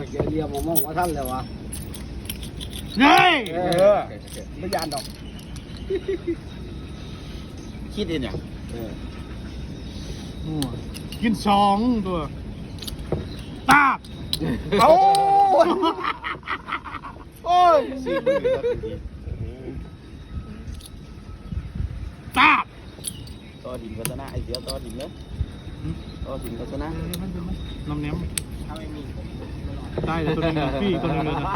ยเกลียมมองว่าท่านเลยวะเฮ้ยเออไม่ยานดอก คิดเองเนี่ยโอ้ยกินสองตัวตาบเอ้าโอ้ยสี่มือก็คือตาบต่อดินก็ชนะไอ้เสียต่อดินเนอะต่อดินก็ชนะน้ำเนี้ยมถ้าไม่ มีได้เลยตัวหนึงพี่ตัวหนึงเลยนะ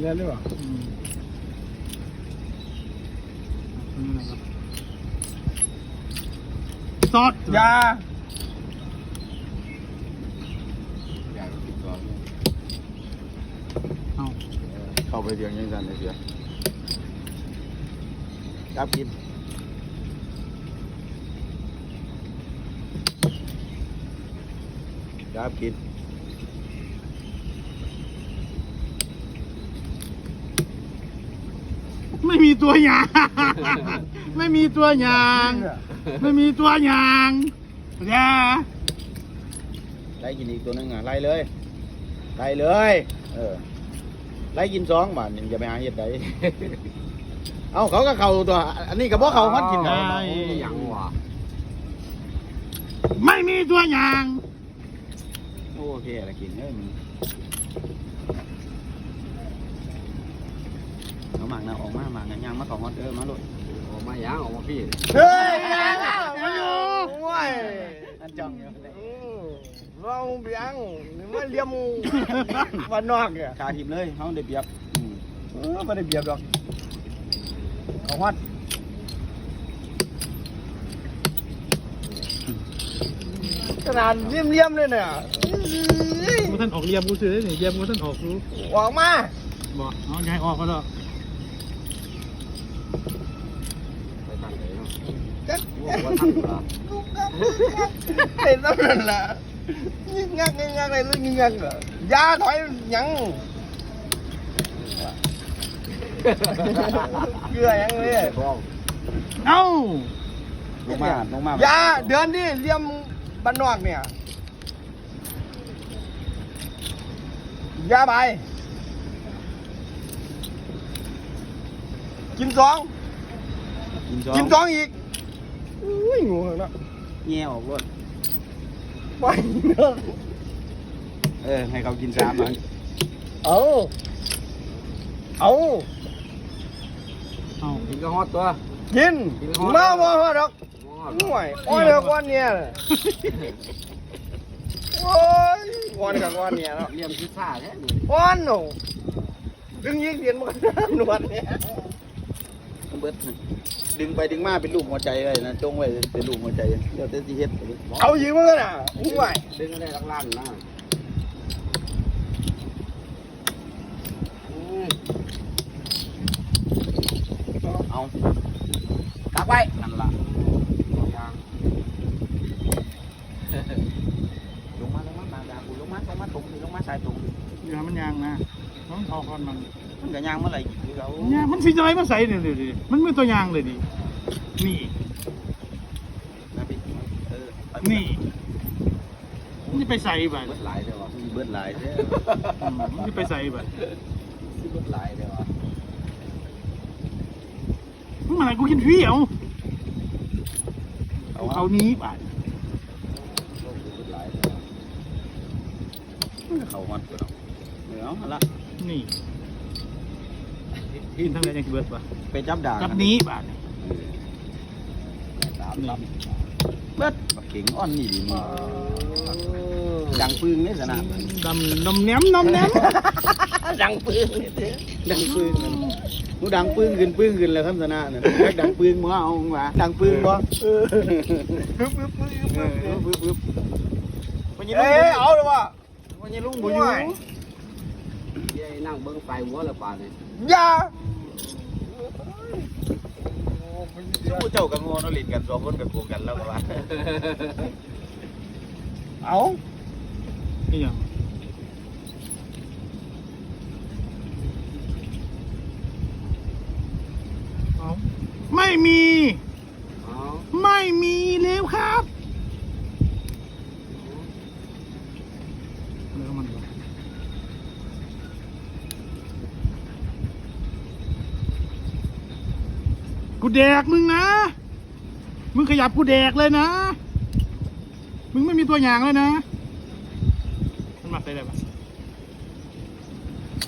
เรียนหรือเปล่าอืมตัวนี้นะครับซอสยาอยากติดก่อนเอาเข้าไปเดียงยังสั่นไอ้เสียจับกินจับกิน ไม่มีตัวอย่าง ไม่มีตัวอย่าง ไม่มีตัวอย่างอย่าไล่กินอีกตัวหนึงอะไล่เลยไล่เลย เออไล่กินสองบาทนี่อย่าไปหาเห็ดใดเอาเขาก็เขาตัว อันนี้กับพวกเขาฮัดกินเขายังวะไม่มีตัวอย่างโอเคอะไรกินเอ้ยมึง เอาหมากนะออกมาหมากนะย่างมาของฮอตเออมาโลดออกมายังออกมาพี่เฮ้ยมาอยู่โอ้ยอันจังอยู่เลยเราเบียงไม่เลี้ยมวันนอกเนี่ยขาทิมเลยเขาได้เปรียบอืมเออไม่ได้เบียบดอกของวัดขนาดเลี่ยมๆเลยเนี่ยกูท่านออกเรียมกูซื้อนี่เรียมกูท่านออกรู้ออกมาบอกเอาย้ายออกก็ได้จัดเห็นแล้ว นั่นล่ะยิงงักยิงงักอะไรลูกยิงงักเหรอยาถอยหยั ยมบ้านนอกเนี่ยอยาไปกินสองกินสองกินสองอีกอุ้ยงูเนาะแง่ออกรถไปเนาะเออให้เขากินสามมันเอาเอาเอ้ากินก็ฮอตตัว กินกินฮอด มาบ่ฮอดดอกห่วยอ้อยกับก้อนเนี่ยน่ะโอ้ยก้อนกับก้อนเนี่ยเนาะเลี่ยมคือซ่าแท้ก้อนหนูดึงยิงเสียนมันก็หนวดเนี่ย เบิดดึงไปดึงมาเป็นลูกหัวใจเลยนะจงไว้เป็นลูกหัวใจเดี๋ยวเต้นสิเฮ็ดเอายิงมันก็น่ะห่วยดึงก็ได้ลักลั่นนะอืมเอาตักไว้นั่นล่ะยางลงมาลงมาตามดาคุณลงมาลงมาตรงนี่ลงมาสายตรงอย่ามันยางนะต้องเอาคอนมัน มันก็ย่างเมื่อไหร่คือเขายางมันสีอะไรมาใส่เนี่ยดิมันไม่ตัวยางเลยดินี่นะพี่เออนี่มันจะไปใส่ไปเบิดหลายเด้อวะมีเบิดหลายเด้ออืมมันจะไปใส่ไปเบิดหลายเด้อวะมึงมาไหนกูกินฟรีเอาเอาเอาเอานี้ไปเบิดหลายเด้อเขาฮอดกูเนาะเดี๋ยวเอาละนี่ กินทั้งไหนยังเบิดปะไปจับด่างกับนี้บาทสามนี่ลเบิดบักเข่งอ่อนนี่ดีนี่ดังปึ้งเนี่ยสนะดำนมแหนมนมแหนมดังปืนดังปึ้งนั่นหนูดังปึ้งขึ้นปึ้งขึ้นแล้วครับสนะเนี่ยดังปึ้งมาเอามาดังปึ้งบ่ปึ๊บปึ๊บปึ๊บเอปึ๊บอปึ๊บปึ๊บวันนี้ลุเอ้งยเอาเลยว่ะวันนี้ลุงบ่อยู่ห่วยำเย้นั่งเบิ้งไฟหัวละป่านนี่อยา สู้เจ้ากับงูเนาะลิ้นกันสองคนกับกูกันแล้วก็ว่าเอานี่ยังเอาไม่มีเอาไม่มีแล้วครับเนื้อมันเหรอ กูแดกมึงนะ มึงขยับกูแดกเลยนะ มึงไม่มีตัวอย่างเลยนะ มันมาใส่ได้ปะ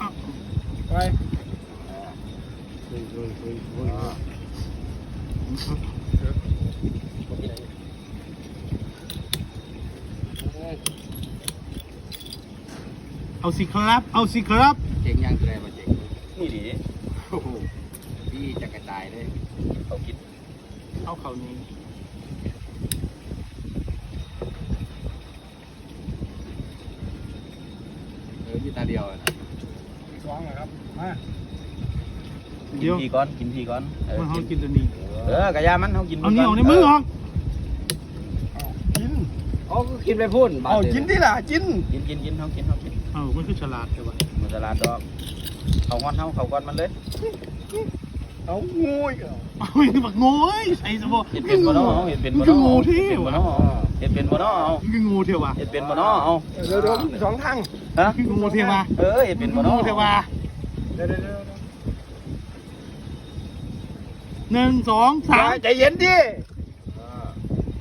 อ้าวไปเอาสิครับ เอาสิครับ เจ๋งยังตัวใดมาเจ๋งนี่ดิ โอ้โหพี่จะกระจายเลยเขาคิดเอาเขานี้เออมีตาเดียวอะนะสองนะครับมากิเดี๋ยนวทีก่อนกินทีก่อนเออมันเขากินกินตัวนี้เออกระยามันเขากินเอานี่ออกในมือออกกินอ๋อก็กินไปพุ่นบาทเอาดียวกินที่ล่ะกินกินกินกินเขากินเขากินเอามันคือฉลาดใช่ปะมันตลาดดอกเขางอนเขาเขาก้อนมันเลย เอางูอีกเหรอเอาไอ้บักง่เอ้ยใส่สมองเห็ดเป็นบ่เนาะเอาเห็ดเป็นบ่นอเนาะโง่ที่เห็ดเป็นบ่วะเนาะเห็ดเป็นบ่เนาะเอามันคือง่เที่ยววะเห็ดเป็นบ่เนาะเอาเดี๋ยวเดี๋ยวสองทางฮะคือง่เที่ยววะเออเห็ดเป็นบ่โง่เนาะเที่ยววะเดี๋ยวเทียวเดี๋ยวหนึ่งสองสามใจเย็นดิ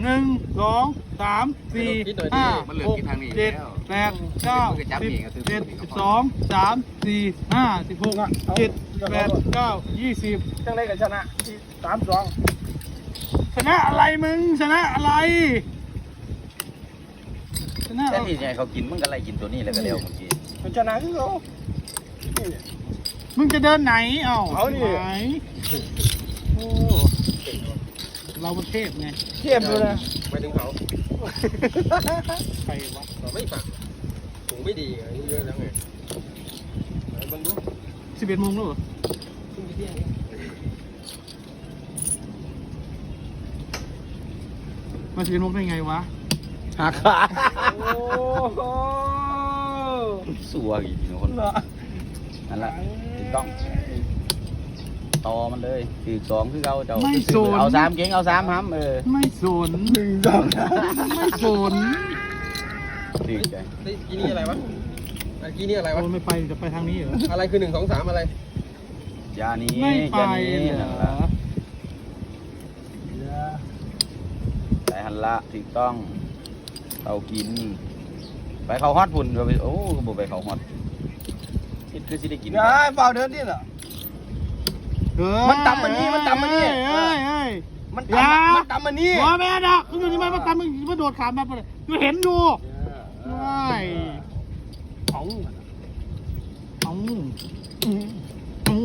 หนึ่งสองสามสี่ห้าหกเจ็ด แปดเก้าสิบสิบเอ็ดสิบสองสามสี่ห้าสิบหกเจ็ดแปดเก้ายี่สิบจังไรกับชนะที่สามสองชนะอะไรมึงชนะอะไรชนะแต่ที่ให้เขากินมึงก็ไล่กินตัวนี้แล้วก็เร็วเมื่อกี้ชนะคือเขามึงจะเดินไหนเอ้าเอาดิไหนโอ้เราประเทศไงเทียบดูนะไปถึงเขาใครวะเราไม่ฝัก ถุงไม่ดีอายุเยอะแล้วไงมันดูสิบเอ็ดโมงแล้วเหรอมาสิบเอ็ดโมงได้ไงวะหักขาโอ้โหสัวอีกทีคนเนาะนั่นแหละถูกต้องต่อมันเลยคือสองคือเราเจ้าไม่สนเอาสามเก่งเอาสามห้ำเออไม่สนหนึ่งสองสามไม่สน ดีใจกี้นี่อะไรวะเมื่อกี้นี่อะไรวะ โอ้ไม่ไปจะไปทางนี้เหรอ อะไรคือหนึ่งสองสามอะไร ยานี้ไม่ไปยานี้เหรนั่นอละไปหันละถูกต้องเรากิน ไปเขาฮอตพุ่นเราไปโอ้ก็บอกไปเขาฮอตคิดคือสิได้กินอย่าเปล่าเดินดิเหรอ เฮ้ยมันตำมันนี่มันตำมันนี่ เฮ้ยเฮ้ย มันอย่า ตำมันตำมันนี่หัวแม่ดอกมึงอยู่นี่มันมาตำมึงมาโดดขามมาเลยกูเห็นอ ยู่ไม่ของเอาเอา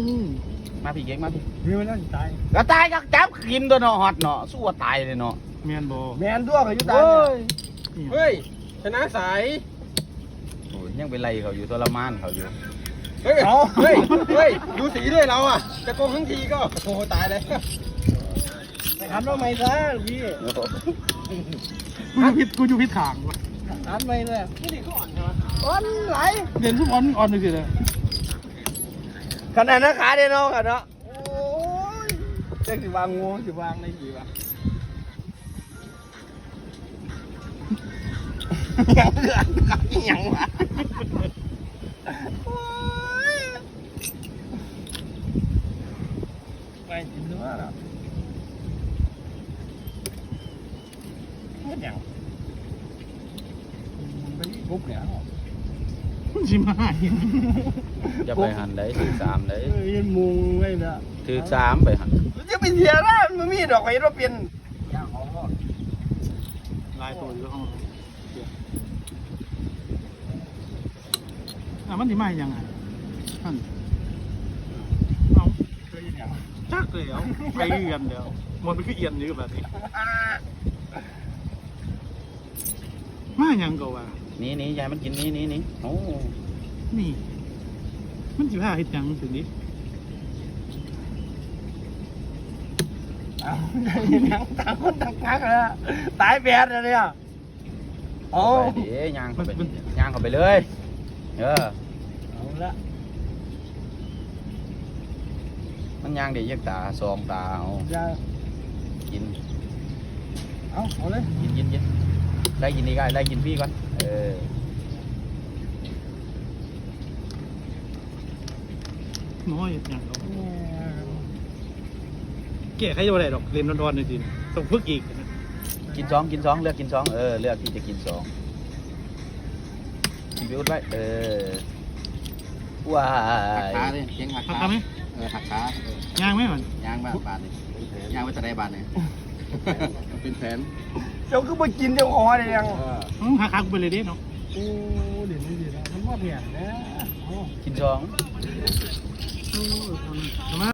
มาพี่เก่งมาพี่นี่มันน่าจะตายก็ตายก็จับกินตัวเนาะฮอตเนาะสู้ว่าตายเลยเนาะเมียนโบแมนด้วยกับยุตายเนี่ยเฮ้ยชนะสายโอ้ยยังไปไล่เขาอยู่ทรมานเขาอยู่เฮ้ยเฮ้ยเฮ้ยดูสีด้วยเราอะจะโกงทั้งทีก็โอ้โหตายเลยไปทำทำไมซะพี่กูอยู่พิษกูอยู่พิษขาง วะทำไมเนี่ยนี่ดิเขาอ่อนใช่ไหมอ่อนไหลเด่นทุกอ่อนอ่อนเลยสิเลยขนาดนั้นขาเดนาะกันเนาะโอ้ยเจ๊สิวางงูสิวางในกี่วะยังเหลือยังวะไปกินด้วยเหรอเฮ็ดหยัง ปปุ๊บเนี่ยมันชิมาให้จะไปหันได้ถือสามได้เอ้ยมุงไว้นะถือสามไปหันจะไปเสียร้านมันมีดอกไม้เราเปลี่ยนลายตัวอยู่ห้องอะมันที่มายังไงท่านเอาเคยอย่างจักเลยเอาไปเอียนเดียวมันเป็นคือเอียนอยู่แบบนี้มายังก็ว่า นี่นี่ยายมันกินนี่นี่นี่โอ้นี่ มันสิพาเฮ็ดหยังสินี้เอาได้ยินยังต่างคนต่างกักแล้วตายแบดเลยเนี่ยโอ้ไปดิย่างเข้าไปย่างเข้าไปเลยเออเอาละมันย่างได้ยักตาสองตาเอาอย่ากินเอาเอาเลยกินกินกิน ได้กินนี่ก็ได้กินพี่ก่อนเออน้อยเฮ็ดหยังก็เก๋ใครจะมาได้ดอกเรียนร้อนๆหน่อยสิต้องฝึกอีกกินสองกินสองเลือกกินสองเออเลือกที่จะกินสองกินไปอุดไว้เออว้าหักขายเลยเจ๊งหักพักขาทำไหมเออหักขาย่างไหมมันยางบ้านบาทเลยยางไว้จะได้บาทเลยเป็นแผน เจ้าก็มากินเจ้าคอเลยยังอืมหักขากูไปเลยดิเนาะโอ้เดี๋ยวนี้เดี๋ยวนะมันว่าเพี้ยนนะกินสองทำไม